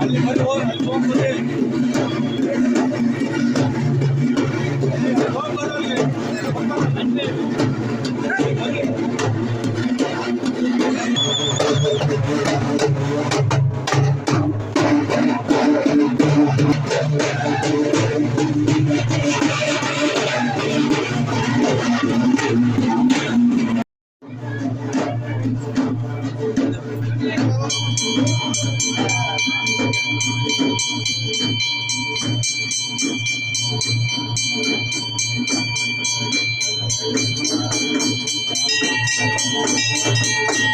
ಅಲ್ಲಿ ಬರ್ರಿ ಹೋಗ್ ಅಲ್ಲಿ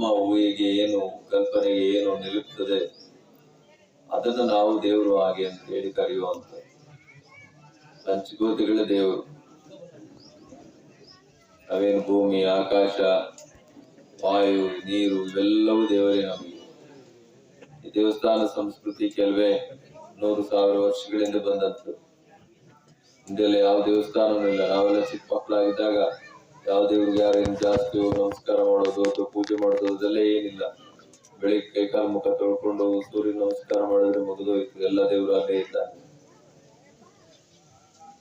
ನಮ್ಮ ಊಹೆಗೆ ಏನು, ಕಲ್ಪನೆಗೆ ಏನು ನಿಲ್ಲುತ್ತದೆ? ಅದನ್ನು ನಾವು ದೇವರು ಹಾಗೆ ಅಂತ ಹೇಳಿ ಕರೆಯುವಂತ ಪಂಚಗೋತಿಗಳ ದೇವರು. ನಾವೇನು ಭೂಮಿ, ಆಕಾಶ, ವಾಯು, ನೀರು, ಇವೆಲ್ಲವೂ ದೇವರೇ ನಮಗೆ. ಈ ದೇವಸ್ಥಾನ ಸಂಸ್ಕೃತಿ ಕೆಲವೇ ನೂರು ಸಾವಿರ ವರ್ಷಗಳಿಂದ ಬಂದದ್ದು. ಹಿಂದೆಲ್ಲ ಯಾವ ದೇವಸ್ಥಾನವೂ ಇಲ್ಲ. ನಾವೆಲ್ಲ ಚಿಕ್ಕ ಮಕ್ಕಳಾಗಿದ್ದಾಗ ಯಾವ ದೇವ್ರಿಗೆ ಯಾರೇನು ಜಾಸ್ತಿ ನಮಸ್ಕಾರ ಮಾಡೋದು ಅಥವಾ ಪೂಜೆ ಮಾಡೋದು, ಅದೆಲ್ಲ ಏನಿಲ್ಲ. ಬೆಳಿಗ್ಗೆ ಕೈಕಾಲ ಮುಖ ತೊಳ್ಕೊಂಡು ಸೂರ್ಯ ನಮಸ್ಕಾರ ಮಾಡಿದ್ರೆ ಮುಗಿದೋಯ್ತು. ಎಲ್ಲ ದೇವರು ಅಲ್ಲೇ ಇದ್ದಾನೆ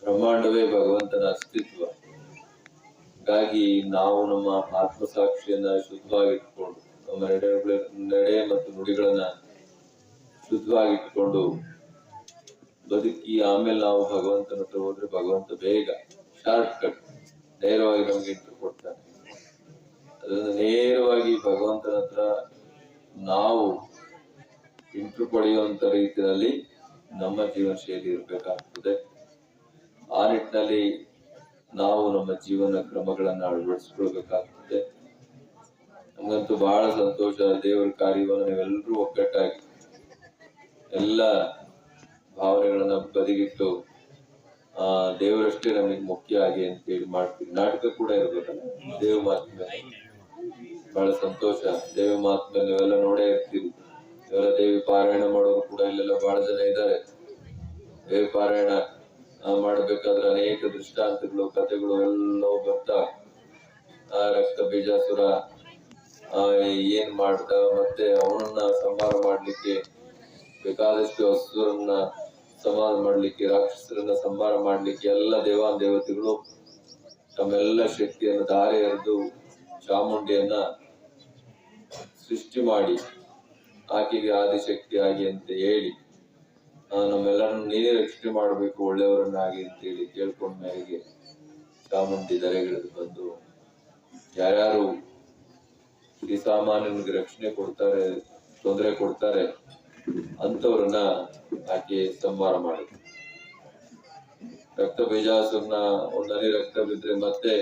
ಬ್ರಹ್ಮಾಂಡವೇ ಭಗವಂತನ ಅಸ್ತಿತ್ವ. ಹಾಗಾಗಿ ನಾವು ನಮ್ಮ ಆತ್ಮ ಸಾಕ್ಷಿಯನ್ನ ಶುದ್ಧವಾಗಿಟ್ಕೊಂಡು, ನಮ್ಮ ನಡೆ ನಡೆ ಮತ್ತು ನುಡಿಗಳನ್ನ ಶುದ್ಧವಾಗಿಟ್ಕೊಂಡು ಬದುಕಿ ಆಮೇಲೆ ನಾವು ಭಗವಂತನ ಹತ್ರ ಹೋದ್ರೆ ಭಗವಂತ ಬೇಗ ಶಾರ್ಟ್ ಕಟ್ ನೇರವಾಗಿ ನಮ್ಗೆ ಇಂಟರ್ ಕೊಡ್ತಾನೆ ಅದರಿಂದ ನೇರವಾಗಿ ಭಗವಂತನ ಹತ್ರ ನಾವು ಇಂಟ್ರು ಪಡೆಯುವಂತ ರೀತಿಯಲ್ಲಿ ನಮ್ಮ ಜೀವನ ಶೈಲಿ ಇರಬೇಕಾಗ್ತದೆ. ಆ ನಿಟ್ಟಿನಲ್ಲಿ ನಾವು ನಮ್ಮ ಜೀವನ ಕ್ರಮಗಳನ್ನ ಅಳವಡಿಸ್ಕೊಳ್ಬೇಕಾಗ್ತದೆ. ನಮಗಂತೂ ಬಹಳ ಸಂತೋಷ, ದೇವರ ಕಾರ್ಯವನ್ನು ನೀವೆಲ್ಲರೂ ಒಗ್ಗಟ್ಟಾಗಿ ಎಲ್ಲ ಭಾವನೆಗಳನ್ನ ಬದಿಗಿಟ್ಟು ದೇವರಷ್ಟೇ ನಮಗೆ ಮುಖ್ಯ ಆಗಿ ಅಂತ ಹೇಳಿ ಮಾಡ್ತೀವಿ ನಾಟಕ ಕೂಡ ಇರ್ಬೇಕಲ್ಲ? ದೇವ ಮಾತ್ಮೆ ಬಹಳ ಸಂತೋಷ. ದೇವ ಮಾತ್ಮೆ ನೀವೆಲ್ಲ ನೋಡೇ ಇರ್ತೀರಿ. ಇವೆಲ್ಲ ದೇವಿ ಪಾರಾಯಣ ಮಾಡೋರು ಕೂಡ ಇಲ್ಲೆಲ್ಲ ಬಹಳ ಜನ ಇದ್ದಾರೆ. ದೇವಿ ಪಾರಾಯಣ ಮಾಡಬೇಕಾದ್ರೆ ಅನೇಕ ದೃಷ್ಟಾಂತಗಳು, ಕಥೆಗಳು ಎಲ್ಲವೂ ಬರ್ತಾ. ಆ, ರಕ್ತ ಬೀಜಾಸುರ ಏನ್ ಮಾಡ್ದ, ಮತ್ತೆ ಅವನನ್ನ ಸಂಹಾರ ಮಾಡ್ಲಿಕ್ಕೆ ಬೇಕಾದಷ್ಟು ಹಸುರನ್ನ ಸಂಹಾರ ಮಾಡ್ಲಿಕ್ಕೆ, ರಾಕ್ಷಸರನ್ನ ಸಂಹಾರ ಮಾಡ್ಲಿಕ್ಕೆ ಎಲ್ಲ ದೇವಾನ್ ದೇವತೆಗಳು ತಮ್ಮೆಲ್ಲ ಶಕ್ತಿಯನ್ನು ಧಾರೆ ಎರೆದು ಚಾಮುಂಡಿಯನ್ನ ಸೃಷ್ಟಿ ಮಾಡಿ, ಆಕೆಗೆ ಆದಿಶಕ್ತಿ ಆಗಿ ಅಂತ ಹೇಳಿ ನಮ್ಮೆಲ್ಲರನ್ನು ನೀನೇ ರಕ್ಷಣೆ ಮಾಡಬೇಕು, ಒಳ್ಳೆಯವರನ್ನಾಗಿ ಅಂತ ಹೇಳಿ ಕೇಳ್ಕೊಂಡ ಮೇರೆಗೆ ಚಾಮುಂಡಿ ಧರೆಗಿಳಿದು ಬಂದು, ಯಾರ್ಯಾರು ಶ್ರೀಸಾಮಾನ್ಯನಿಗೆ ರಕ್ಷಣೆ ಕೊಡ್ತಾರೆ, ತೊಂದರೆ ಕೊಡ್ತಾರೆ ಅಂತವ್ರನ್ನ ಆಕೆ ಸಂಹಾರ ಮಾಡಿದ್ರು ರಕ್ತ ಬೀಜಾಸುರನ ಒಂದನೇ ರಕ್ತ ಬಿದ್ರೆ ಮತ್ತೆ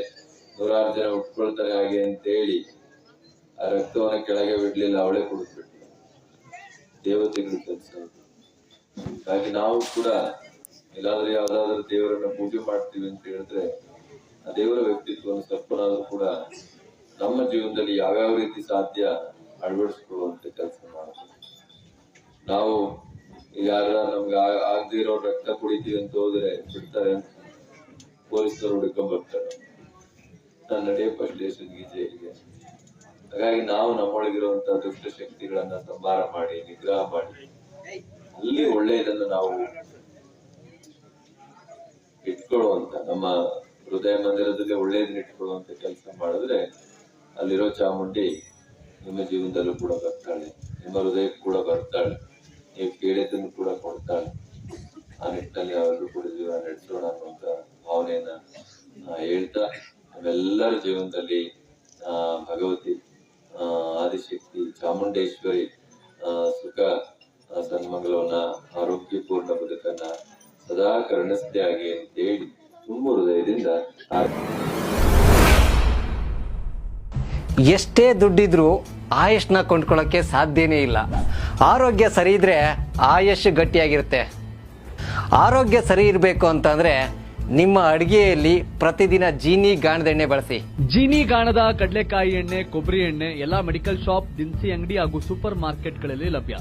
ನೂರಾರು ಜನ ಉಟ್ಕೊಳ್ತಾರೆ ಹಾಗೆ ಅಂತ ಹೇಳಿ ಆ ರಕ್ತವನ್ನ ಕೆಳಗೆ ಬಿಡ್ಲಿಲ್ಲ, ಅವಳೇ ಕುಡಿದ್ಬಿಟ್ಟು ದೇವತೆಗಳು ಕೆಲಸ ಹಾಗೆ ನಾವು ಕೂಡ ಎಲ್ಲಾದ್ರೂ ಯಾವ್ದಾದ್ರು ದೇವರನ್ನ ಪೂಜೆ ಮಾಡ್ತೀವಿ ಅಂತ ಹೇಳಿದ್ರೆ ಆ ದೇವರ ವ್ಯಕ್ತಿತ್ವವನ್ನು ಸ್ವಲ್ಪನಾದ್ರೂ ಕೂಡ ನಮ್ಮ ಜೀವನದಲ್ಲಿ ಯಾವ್ಯಾವ ರೀತಿ ಸಾಧ್ಯ ಅಳವಡಿಸ್ಕೊಳ್ಳುವಂತ ಕೆಲಸ ನಾವು ಯಾರ ನಮ್ಗೆ ಆಗದಿರೋ ರಕ್ತ ಕುಡಿತೀವಿ ಅಂತ ಹೋದ್ರೆ ಬಿಡ್ತಾರೆ ಪೊಲೀಸರು ಹುಡ್ಕೊಂಡ್ ಬರ್ತಾರೆ. ನಾನು ನಡೆಯಪ್ಪ ಸ್ಟೇಷನ್ಗೆ ಜೈಲಿಗೆ. ಹಾಗಾಗಿ ನಾವು ನಮ್ಮೊಳಗಿರುವಂತಹ ದುಷ್ಟ ಶಕ್ತಿಗಳನ್ನ ಸಂಭಾರ ಮಾಡಿ, ನಿಗ್ರಹ ಮಾಡಿ. ಅಲ್ಲಿ ಒಳ್ಳೆಯದನ್ನು ನಾವು ಇಟ್ಕೊಳ್ಳುವಂತ, ನಮ್ಮ ಹೃದಯ ಮಂದಿರದಲ್ಲಿ ಒಳ್ಳೆಯದನ್ನ ಇಟ್ಕೊಳ್ಳುವಂತ ಕೆಲಸ ಮಾಡಿದ್ರೆ ಅಲ್ಲಿರೋ ಚಾಮುಂಡಿ ನಿಮ್ಮ ಜೀವನದಲ್ಲೂ ಕೂಡ ಬರ್ತಾಳೆ, ನಿಮ್ಮ ಹೃದಯಕ್ಕೂ ಕೂಡ ಬರ್ತಾಳೆ. ನೀವು ಕೇಳಿದ್ದನ್ನು ಕೂಡ ಕೊಡ್ತಾರೆ. ಆ ನಿಟ್ಟಿನಲ್ಲಿ ಅವರು ಕೂಡ ಜೀವನ ನಡೆಸೋಣ ಅನ್ನುವಂತ ಭಾವನೆಯನ್ನ ಹೇಳ್ತಾ ಅವೆಲ್ಲರ ಜೀವನದಲ್ಲಿ, ಆ, ಭಗವತಿ ಆದಿಶಕ್ತಿ, ಚಾಮುಂಡೇಶ್ವರಿ ಸುಖ ಸನ್ಮಂಗಲವನ್ನ, ಆರೋಗ್ಯಪೂರ್ಣ ಬದುಕನ್ನ ಸದಾ ಕರುಣಿಸ್ತೆ ಆಗಿ ಅಂತೇಳಿ ತುಂಬ ಹೃದಯದಿಂದ ಎಷ್ಟೇ ದುಡ್ಡಿದ್ರೂ ಆಯುಷ್ನ ಕೊಂಡ್ಕೊಳ್ಳೋಕ್ಕೆ ಸಾಧ್ಯನೇ ಇಲ್ಲ. ಆರೋಗ್ಯ ಸರಿ ಇದ್ರೆ ಆಯಸ್ಸು ಗಟ್ಟಿಯಾಗಿರುತ್ತೆ. ಆರೋಗ್ಯ ಸರಿ ಇರಬೇಕು ಅಂತಂದ್ರೆ ನಿಮ್ಮ ಅಡಿಗೆಯಲ್ಲಿ ಪ್ರತಿದಿನ ಜೀನಿ ಗಾಣದ ಎಣ್ಣೆ ಬಳಸಿ. ಜೀನಿ ಗಾಣದ ಕಡಲೆಕಾಯಿ ಎಣ್ಣೆ, ಕೊಬ್ಬರಿ ಎಣ್ಣೆ, ಎಲ್ಲಾ ಮೆಡಿಕಲ್ ಶಾಪ್, ದಿನಸಿ ಅಂಗಡಿ ಹಾಗೂ ಸೂಪರ್ ಮಾರ್ಕೆಟ್ಗಳಲ್ಲಿ ಲಭ್ಯ.